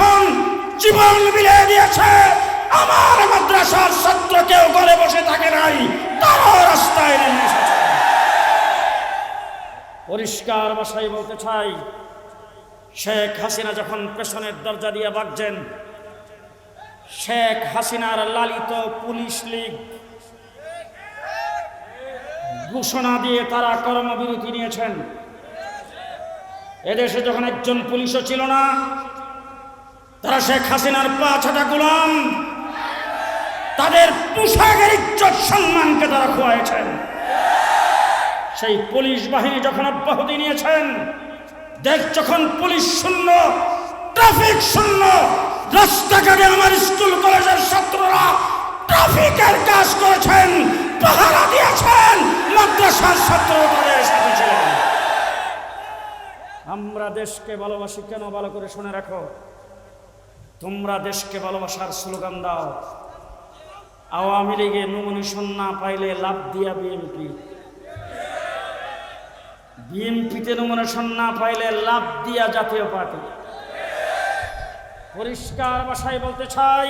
যখন জীবন বিলিয়ে দিয়েছে আমার মাদ্রাসার ছাত্র কেউ ঘরে বসে থাকে নাই, তারাও রাস্তায় নেমে পরিষ্কার ভাষায় বলতে চাই, শেখ হাসিনা যখন পেছনের দরজা দিয়ে বাগছেন শেখ হাসিনার লালিত পুলিশ লীগ ঘোষণা দিয়ে তারা কর্মবিরতি নিয়েছেন। এদেশে যখন একজন পুলিশও ছিল না তারা শেখ হাসিনার পা ছাটা গোলাম। তাদের পোশাকের ইজ্জত সম্মানকে তারা খোয়াইছেন। সেই পুলিশ বাহিনী যখন অব্যাহতি নিয়েছেন দেশ যখন পুলিশ শূন্য, ট্রাফিক শূন্য, রাস্তাঘাটে আমার স্কুল, কলেজের ছাত্ররা ট্রাফিকের কাজ করেছেন, পাহারা দিয়েছেন, মাদ্রাসার ছাত্র আমরা দেশকে ভালোবাসি কেন? ভালো করে শুনে রাখো। তোমরা দেশকে ভালোবাসার স্লোগান দাও। আওয়ামী লীগে নমিনেশন না পাইলে লাভ দিয়া বিএনপি বিএনপিতে নমিনেশন না পাইলে লাভ দিয়া জাতীয় পার্টি। পরিষ্কার ভাষায় বলতে চাই,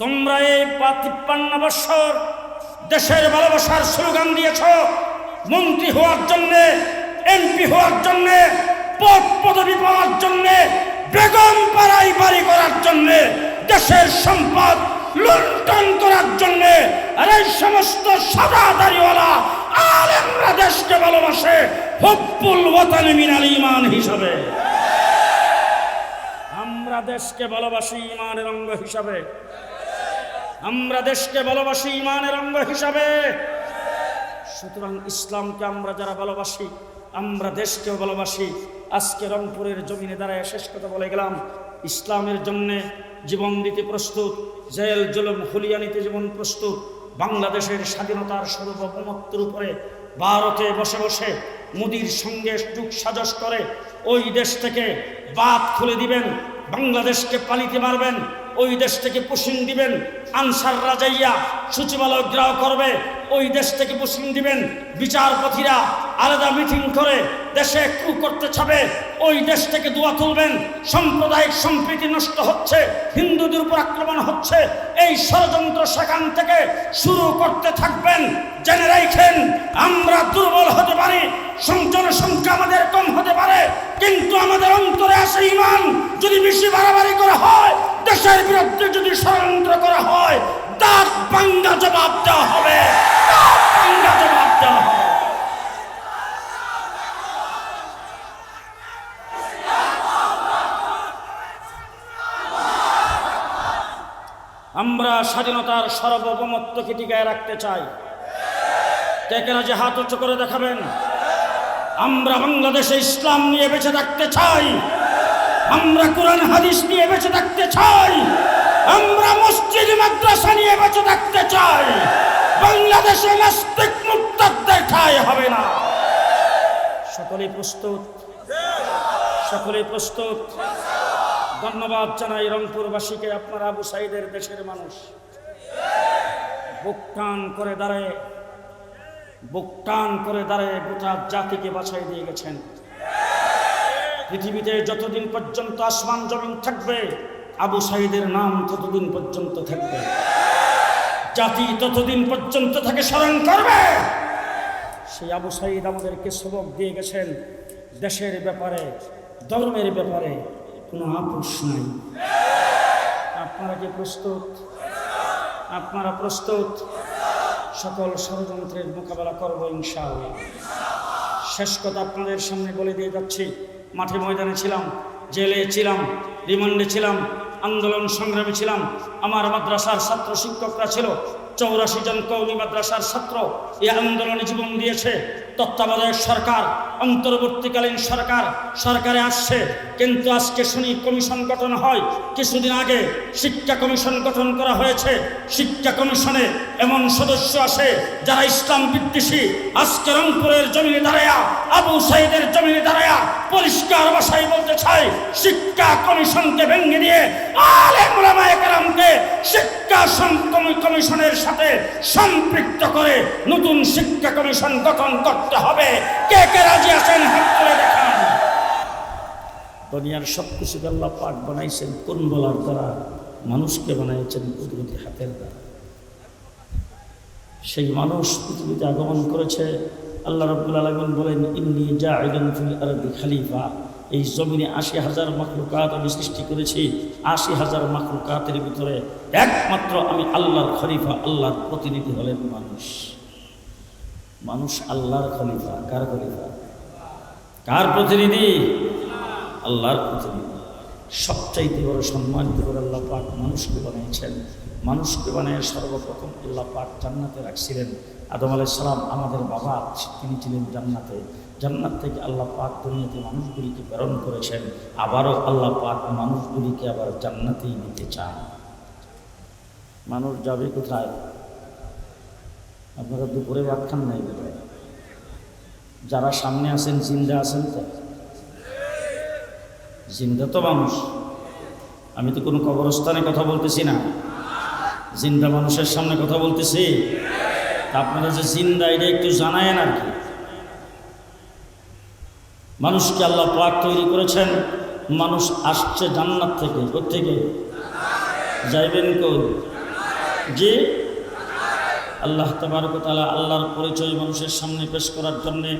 তোমরা এই তিপ্পান্ন বৎসর দেশের ভালোবাসার স্লোগান দিয়েছ। মন্ত্রী হওয়ার জন্যে, এমপি হওয়ার জন্যে, পদ পদবি পাওয়ার জন্যে বেগম পাড়াই বাড়ি করার জন্যে, দেশের সম্পদ লুণ্ঠন করার জন্যে, আর এই সমস্ত সাদা দাড়িওয়ালা আলেমরা দেশকে ভালোবাসে হব্বুল ওয়াতানি মিনাল ইমান হিসাবে। আমরা দেশকে ভালোবাসি ইমানের অঙ্গ হিসাবে। আমরা দেশকে ভালোবাসি ইমানের অঙ্গ হিসাবে। সুতরাং ইসলামকে আমরা যারা ভালোবাসি, আমরা দেশকেও ভালোবাসি। আজকে রংপুরের জমিনে দাঁড়ায় শেষ কথা বলে গেলাম। ইসলামের জন্যে জীবন দিতে প্রস্তুত, জেল, জলম হুলিয়ানিতে জীবন প্রস্তুত, বাংলাদেশের স্বাধীনতার সার্বভৌমত্বের উপরে ভারতে বসে বসে মোদির সঙ্গে যুগ সাজস করে, ওই দেশ থেকে বাদ খুলে দিবেন, বাংলাদেশকে পালিতে মারবেন ওই দেশ থেকে পুষিং দিবেন। আনসার রাজাইয়া সচিবালয় গ্রাহ করবে। ওই দেশ থেকে পুষিং দিবেন। বিচারপতিরা আলাদা মিটিং করে দেশে কু করতে ছাবে ওই দেশ থেকে দোয়া তুলবেন। সাম্প্রদায়িক সম্প্রীতি নষ্ট হচ্ছে, হিন্দুদের উপর আক্রমণ হচ্ছে। এই ষড়যন্ত্র সেখান থেকে শুরু করতে থাকবেন। জেনে রাখেন, আমরা দুর্বল হতে পারি জনসংখ্যা আমাদের কম হতে পারে, কিন্তু আমাদের অন্তরে আসে ইমান যদি বেশি বাড়াবাড়ি করা হয়, দেশের বিরুদ্ধে যদি ষড়যন্ত্র করা হয় তার বাঙ্গা জবাব দেওয়া হবে। তার বাঙ্গা জবাব দেওয়া হবে। আমরা স্বাধীনতার সার্বভৌমত্বকে টিকায় রাখতে চাই। যে হাত উঁচু করে দেখাবেন। আমরা বাংলাদেশে ইসলাম নিয়ে বেঁচে থাকতে চাই। আমরা কোরআন, হাদিস নিয়ে বেঁচে থাকতে চাই। আমরা মসজিদ, মাদ্রাসা নিয়ে বেঁচে থাকতে চাই। বাংলাদেশে নাস্তিক মুক্তাদের ঠাই হবে না। সকলে প্রস্তুত? সকলে প্রস্তুত? ধন্যবাদ জানাই রংপুরবাসীকে, আপনার আবু সাইদের দেশের মানুষ। বুক টান করে দাঁড়ায়, বুক টান করে দাঁড়ায় গোটা জাতিকে বাছাই দিয়ে গেছেন। পৃথিবীতে যতদিন পর্যন্ত আসমান জমিন থাকবে, আবু সাইদের নাম ততদিন পর্যন্ত থাকবে। জাতি ততদিন পর্যন্ত তাকে স্মরণ করবে। সেই আবু সাইদ আমাদেরকে সবক দিয়ে গেছেন দেশের ব্যাপারে, ধর্মের ব্যাপারে। কোনো আপোষ নাই। আপনারা কি প্রস্তুত? আপনারা প্রস্তুত? সকল ষড়যন্ত্রের মোকাবেলা করব ইনশাআল্লাহ। শেষ কথা আপনাদের সামনে বলে দিয়ে যাচ্ছি। মাঠে ময়দানে ছিলাম, জেলে ছিলাম, রিমান্ডে ছিলাম, আন্দোলন সংগ্রামে ছিলাম। আমার মাদ্রাসার ছাত্র শিক্ষকরা ছিল চৌরাশি জন কৌমি মাদ্রাসার ছাত্র এই আন্দোলনে জীবন দিয়েছে। তত্ত্বাবধায়ক সরকার, অন্তর্বর্তীকালীন সরকার, সরকারে আসছে। কিন্তু আজকে শুনি কমিশন গঠন হয়। কিছুদিন আগে শিক্ষা কমিশন গঠন করা হয়েছে। শিক্ষা কমিশনে এমন সদস্য আছে যারা ইসলাম বিদ্বেষী। আজকে রংপুরের জমিনে দাঁড়ায়া, আবু সাইদের জমিনে দাঁড়ায়া পরিষ্কার ভাষায় বলতে চাই, শিক্ষা কমিশনকে ভেঙে দিয়ে আলেম ওলামায়ে কেরামকে শিক্ষা কমিশনের সাথে সম্পৃক্ত করে নতুন শিক্ষা কমিশন গঠন করতে হবে। কে কে রাজি আছেন? হাত দেখান। দুনিয়ার সব কিছু আল্লাহ পাক বানাইছেন, কোন বলার দ্বারা মানুষকে বানাইছেন কুদরতি হাতের দ্বারা? সেই মানুষ পৃথিবীতে আগমন করেছে আল্লাহ রব্বুল আলমিন বলেন, ইন্নি ফিল আরবি খালিফা। এই জমিনে আশি হাজার মাকলুকাত আমি সৃষ্টি করেছি। আশি হাজার মাকলুকাতের ভিতরে একমাত্র আমি আল্লাহর খলিফা, আল্লাহর প্রতিনিধি হলেন মানুষ। মানুষ আল্লাহর খলিফা, কার খলিফা? কার প্রতিনিধি? আল্লাহর প্রতিনিধি। সবচাইতে বড় সম্মানিত করে আল্লাহ পাক মানুষকে বানিয়েছেন। মানুষকে বানিয়ে সর্বপ্রথম আল্লাহ পাক জান্নাতে রাখছিলেন। আদম আলাই সালাম আমাদের বাবা, তিনি ছিলেন জান্নাতে। জান্নাত থেকে আল্লাহ পাক দুনিয়াতে মানুষগুলিকে প্রেরণ করেছেন। আবারও আল্লাহ পাক মানুষগুলিকে আবার জান্নাতেই নিতে চান। মানুষ যাবে কোথায়? আপনারা দুপুরে ভাত খান নাই যারা সামনে আছেন, জিন্দা আছেন তো? জিন্দা তো মানুষ। আমি তো কোনো কবরস্থানে কথা বলতেছি না। জিন্দা মানুষের সামনে কথা বলতেছি। আপনারা যে জিন্দা, এটা একটু জানায়েন আর কি। মানুষকে আল্লাহ পাক তৈরি করেছেন। মানুষ আসছে জান্নাত থেকে। কোথেকে যাইবেন কোন যে আল্লাহ তাবারকতালা আল্লাহর পরিচয় মানুষের সামনে পেশ করার জন্যে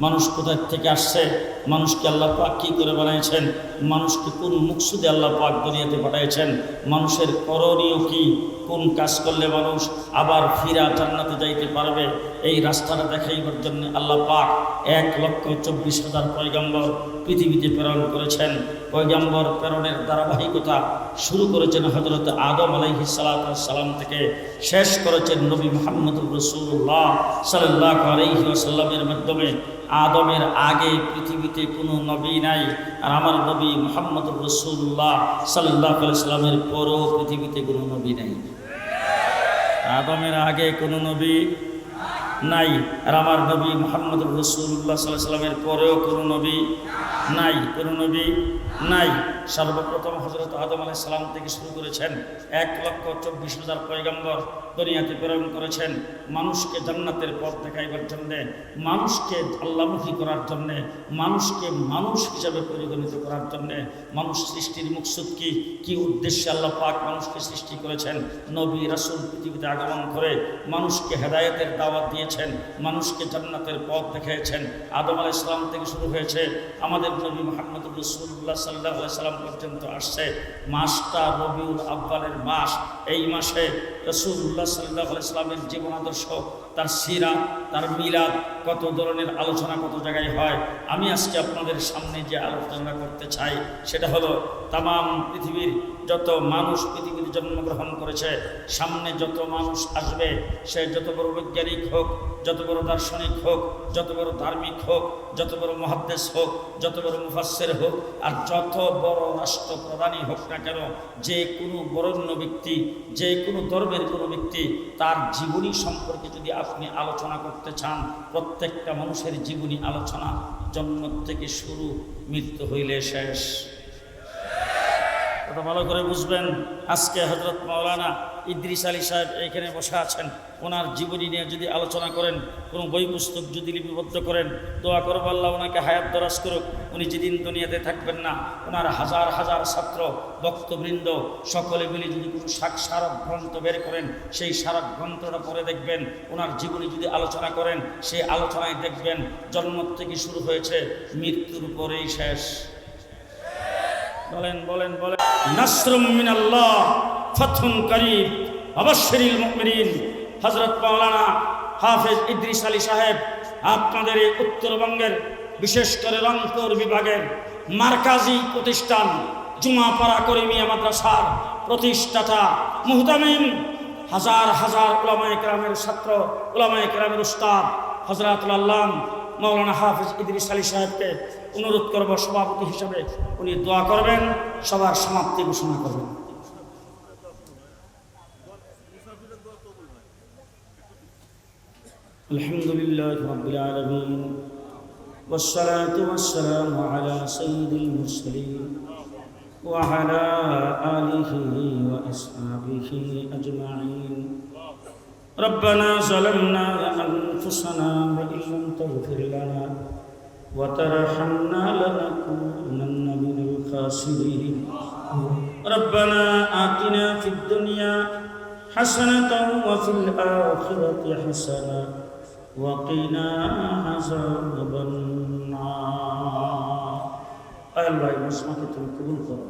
মানুষ কোথায় থেকে আসছে? মানুষকে আল্লাহ পাক কী করে বানিয়েছেন? মানুষকে কোন মুখসুদে আল্লাহ পাক দুনিয়াতে পাঠাইছেন? মানুষের করণীয় কি? কোন কাজ করলে মানুষ আবার ফিরা জান্নাতে যাইতে পারবে? এই রাস্তাটা দেখাইবার জন্য আল্লাহ পাক এক লক্ষ চব্বিশ হাজার পয়গাম্বর পৃথিবীতে প্রেরণ করেছেন। পয়গাম্বর প্রেরণের ধারাবাহিকতা শুরু করেছেন হজরত আদম আলাইহি সালাম থেকে, শেষ করেছেন নবী মোহাম্মদুর রসুল্লাহ সাল্লাহ আলাইহি আসাল্লামের মাধ্যমে। আদমের আগে পৃথিবীতে কোনো নবী নাই, আর আমার নবী মোহাম্মদুর রসুল্লাহ সাল্লাহ সাল্লামের পরও পৃথিবীতে কোনো নবী নাই। আদমের আগে কোনো নবী নাই, আর আমার নবী মোহাম্মদুর রসুল্লাহ সাল্লাহ সাল্লামের পরেও কোনো নবী নাই। কোনো নবী নাই। সর্বপ্রথম হজরত আদম আলাই সালাম থেকে শুরু করেছেন। এক লক্ষ চব্বিশ হাজার পয়গম্বর দুনিয়াতে প্রেরণ করেছেন। মানুষকে জান্নাতের পথ দেখাইবার জন্যে, মানুষকে আল্লামুখী করার জন্যে, মানুষকে মানুষ হিসাবে পরিগণিত করার জন্যে মানুষ সৃষ্টির মুকসুদ কি? কি উদ্দেশ্যে আল্লাহ পাক মানুষকে সৃষ্টি করেছেন? নবী, রাসুল পৃথিবীতে আগমন করে মানুষকে হেদায়তের দাওয়াত দিয়েছেন, মানুষকে জান্নাতের পথ দেখিয়েছেন। আদম আলাই সালাম থেকে শুরু হয়েছে। আমাদের নবী মোহাম্মদ রসুল্লাহ সাল্লাহ সাল্লাম পর্যন্ত আসছে। মাসটা রবিউল আব্বালের মাস। এই মাসে রসুল্লাহ সাল্লাহ ইসলামের জীবন আদর্শ, তার সিরা, তার মিলাদ, কত ধরনের আলোচনা, কত জায়গায় হয়। আমি আজকে আপনাদের সামনে যে আলোচনা করতে চাই, সেটা হলো তাম পৃথিবীর যত মানুষ পৃথিবীতে জন্মগ্রহণ করেছে, সামনে যত মানুষ আসবে, সে যত বড় বৈজ্ঞানিক হোক, যত বড় দার্শনিক হোক, যত বড় ধার্মিক হোক, যত বড় মহাদ্দেশ হোক, যত বড় মুফাসের হোক, আর যত বড় রাষ্ট্রপ্রধানই হোক না কেন, যে কোনো বরণ্য ব্যক্তি, যে কোনো ধর্মের কোনো ব্যক্তি, তার জীবনী সম্পর্কে যদি আপনি আলোচনা করতে চান, প্রত্যেকটা মানুষের জীবনী আলোচনা জন্ম থেকে শুরু মৃত্যু হইলে শেষ। কথা ভালো করে বুঝবেন। আজকে হজরত মাওলানা ইদ্রিস আলী সাহেব এখানে বসে আছেন। ওনার জীবনী নিয়ে যদি আলোচনা করেন, কোনো বই পুস্তক যদি লিপিবদ্ধ করেন, দোয়া করব আল্লাহ ওনাকে হায়াত দরাজ করুক। উনি যেদিন দুনিয়াতে থাকবেন না, ওনার হাজার হাজার ছাত্র, ভক্তবৃন্দ, সকলে মিলে যদি কোনো শাক সারক গ্রন্থ বের করেন, সেই সারক গ্রন্থটা পরে দেখবেন। ওনার জীবনী যদি আলোচনা করেন, সেই আলোচনায় দেখবেন জন্ম থেকে শুরু হয়েছে, মৃত্যুর পরেই শেষ। বলেন বলেন বলেন। নাসরুম মিনাল্লাহ, ফাতহুন করিব অবশ্যরিল মুমিনিন। হযরত মাওলানা হাফেজ ইদ্রিস আলী সাহেব, আপনাদের এই উত্তরবঙ্গের বিশেষ করে রংপুর বিভাগের মার্কাজি প্রতিষ্ঠান, জুমাপাড়া করিমিয়া মাদ্রাসার প্রতিষ্ঠাতা মুহতামিম, হাজার হাজার ওলামায়ে কেরামের ছাত্র ওলামায়ে কেরামের উস্তাদ হজরতুল আল্লাম মৌলানা হাফিজ ইদ্রিস আলী সাহেবকে অনুরোধ করব সভাপতি হিসাবে উনি দোয়া করবেন সবার সমাপ্তি ঘোষণা করবেন الحمد لله رب العالمين والصلاة والسلام على سيد المرسلين وعلى آله وأصحابه أجمعين ربنا ظلمنا أنفسنا وإن لم تغفر لنا وترحمنا لنكونن من الخاسرين ربنا آتنا في الدنيا حسنة وفي الآخرة حسنة وقنا عذاب النار আল্লাহ এই মজমাকে তুমি কবুল করো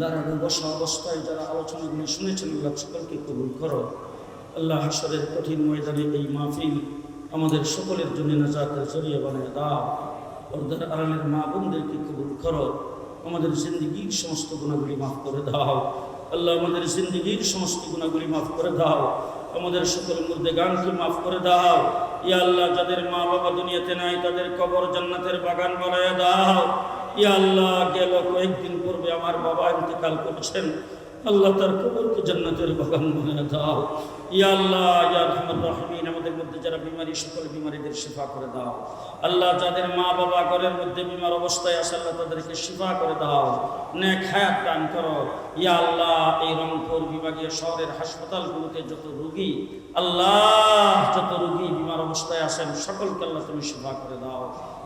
দাঁড়ানো বসা অবস্থায় যারা আলোচনাগুলি শুনেছেন আল্লাহ সকলকে কবুল করো আল্লাহ হাসরের কঠিন ময়দানে এই মাহফিল আমাদের সকলের জন্য নাজাতের জড়িয়ে বানিয়ে দাও। ওদের আড়ালের মা বোনদেরকে কবুল করো। আমাদের জিন্দগির সমস্ত গুণাগুলি মাফ করে দাও। আল্লাহ আমাদের জিন্দগির সমস্ত গুণাগুলি মাফ করে দাও। আমাদের সকল মধ্যে গানকে মাফ করে দাও। ইয়া আল্লাহ, যাদের মা বাবা দুনিয়াতে নাই, তাদের কবর জান্নাতের বাগান বানায় দাও। ইয়া আল্লাহ, গেল কয়েকদিন পূর্বে আমার বাবা ইন্তেকাল করেছেন। আল্লাহ তার কবরকে জান্নাতের বাগান বানিয়ে দাও। ইয়া আল্লাহ, ইয়া রহমান রহমিন, আমাদের মধ্যে যারা বিমারি, সকল বিমারীদের শিফা করে দাও। আল্লাহ যাদের মা বাবা ঘরের মধ্যে বিমার অবস্থায় আছে, আল্লাহ তাদেরকে শিফা করে দাও। নেক হায়াত দান করো। ইয়া আল্লাহ, এই রংপুর বিভাগীয় শহরের হাসপাতালগুলোতে যত রুগী, আল্লাহ, যত রুগী বিমার অবস্থায় আছেন, সকলকে আল্লাহ তুমি শিফা করে দাও।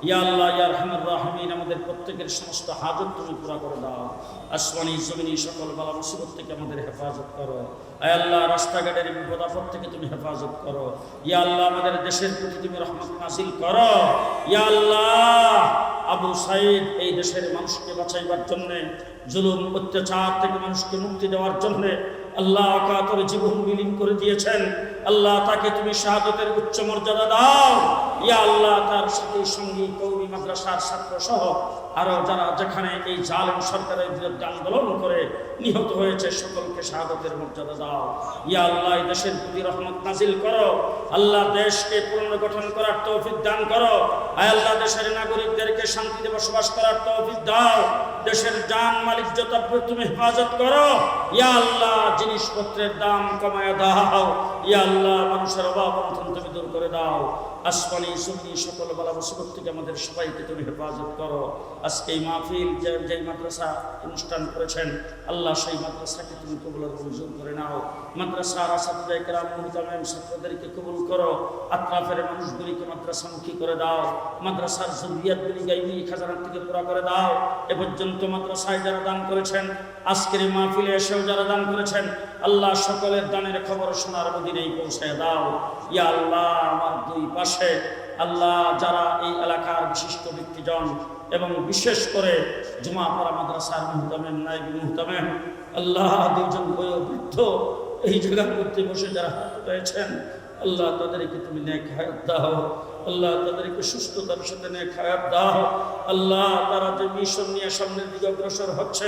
ইয়া আল্লাহ, ইয়া আমাদের প্রত্যেকের সমস্ত সকল থেকে আমাদের হেফাজত করো। আল্লাহ, রাস্তাঘাটের থেকে তুমি হেফাজত করো। ইয়া আল্লাহ, আমাদের দেশের প্রতি তুমি রহমত নাসিল করো। ইয়া আল্লাহ, আবু সাইদ এই দেশের মানুষকে বাঁচাইবার জন্যে, জুলুম, অত্যাচার থেকে মানুষকে মুক্তি দেওয়ার জন্যে আল্লাহ কাতর জীবন বিলীন করে দিয়েছেন। আল্লাহ তাকে তুমি শাহাদতের উচ্চ মর্যাদা দাও। ইয়া আল্লাহ তার সাথে সঙ্গী, কৌমি, মাদ্রাসার ছাত্র সহ আরও যারা যেখানে এই জালেম সরকারের বিরুদ্ধে আন্দোলন করে নিহত হয়েছে, সকলকে শাহাদতের মর্যাদা দাও। ইয়া আল্লাহ দেশের প্রতি রহমত নাজিল করো। আল্লাহ দেশকে পুনর্গঠন করার তৌফিক দান করো। আয় আল্লাহ, দেশের নাগরিকদেরকে শান্তিতে বসবাস করার তৌফিক দাও। দেশের জান মালিক যত তুমি হেফাজত করো। ইয়া আল্লাহ, জিনিসপত্রের দাম কমায় দাও। ইয়া আল্লাহ, মানুষের অভাব অনটন তুমি দূর করে দাও। আসমানি সুন্নি সকল বালা মুসিবত থেকে আমাদের সবাইকে তুমি হেফাজত করো। আজকে এই মাহফিল যে মাদ্রাসা অনুষ্ঠান করেছেন, আল্লাহ সেই মাদ্রাসাকে তুমি কবুল মঞ্জুর করে নাও। মাদ্রাসার কেরাম ছাত্রদেরকে কবুল করো। আত্রাফের মানুষগুলিকে মাদ্রাসামুখী করে দাও। মাদ্রাসার জরুরিয়াতগুলি গাইবি খাজানার থেকে পুরা করে দাও। এ পর্যন্ত মাদ্রাসায় যারা দান করেছেন আজকের এই মাহফিলে এসেও যারা দান করেছেন, আল্লাহ সকলের দানের খবর শোনার মদিনেই পৌঁছায় দাও। ইয়া আল্লাহ আমার দুই পাশে, আল্লাহ যারা এই এলাকার বিশিষ্ট ব্যক্তিজন এবং বিশেষ করে জুমাপাড়া মাদ্রাসার মুহতামেম নাইবি মুহতামেম, আল্লাহ দুইজন বয়োবৃদ্ধ এই জায়গার মধ্যে বসে যারা হাত পেয়েছেন আল্লাহ তাদেরকে তুমি হায়াত দাও। আল্লাহ তাদেরকে সুস্থতার সাথে নেক হায়াত দাও। আল্লাহ তারা যে মিশন নিয়ে সামনের দিকে অগ্রসর হচ্ছে,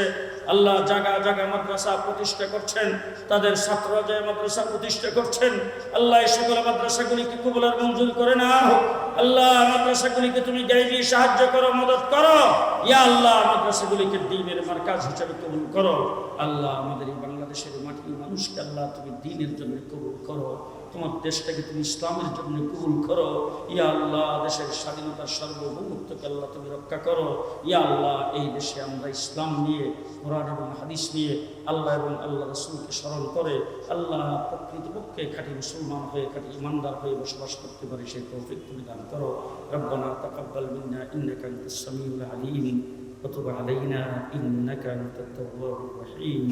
আল্লাহ জাগা জাগা মাদ্রাসা প্রতিষ্ঠা করছেন, তাদের ছাত্ররা যে মাদ্রাসা প্রতিষ্ঠা করছেন। আল্লাহ এই সকল মাদ্রাসাগুলিকে কবুলার মঞ্জুর করে নাও। আল্লাহ মাদ্রাসাগুলিকে তুমি গাইবি সাহায্য করো, মদত করো। ইয়া আল্লাহ মাদ্রাসাগুলিকে দিনের মার্কাজ হিসাবে কবুল করো। আল্লাহ আমাদের এই বাংলাদেশের মাটির মানুষকে আল্লাহ তুমি দিনের জন্য কবুল করো। তোমার দেশটাকে তুমি ইসলামের জন্য কবুল করো ইয়া আল্লাহ দেশের স্বাধীনতার সার্বভৌমত্বকে আল্লাহ তুমি রক্ষা করো ইয়া আল্লাহ এই দেশে আমরা ইসলাম নিয়ে কোরআন এবং হাদিস নিয়ে আল্লাহ এবং আল্লাহ রসুলকে স্মরণ করে আল্লাহ প্রকৃতপক্ষে খাঁটি মুসলমান হয়ে খাঁটি ইমানদার হয়ে বসবাস করতে পারি সেই তৌফিক তুমি দান করো রব্বানা তাকাব্বাল মিন্না ইন্নাকা আনতাস সামিউল আলিম وتب علينا إنك أنت التواب الرحيم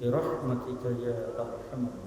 برحمتك يا أرحم الراحمين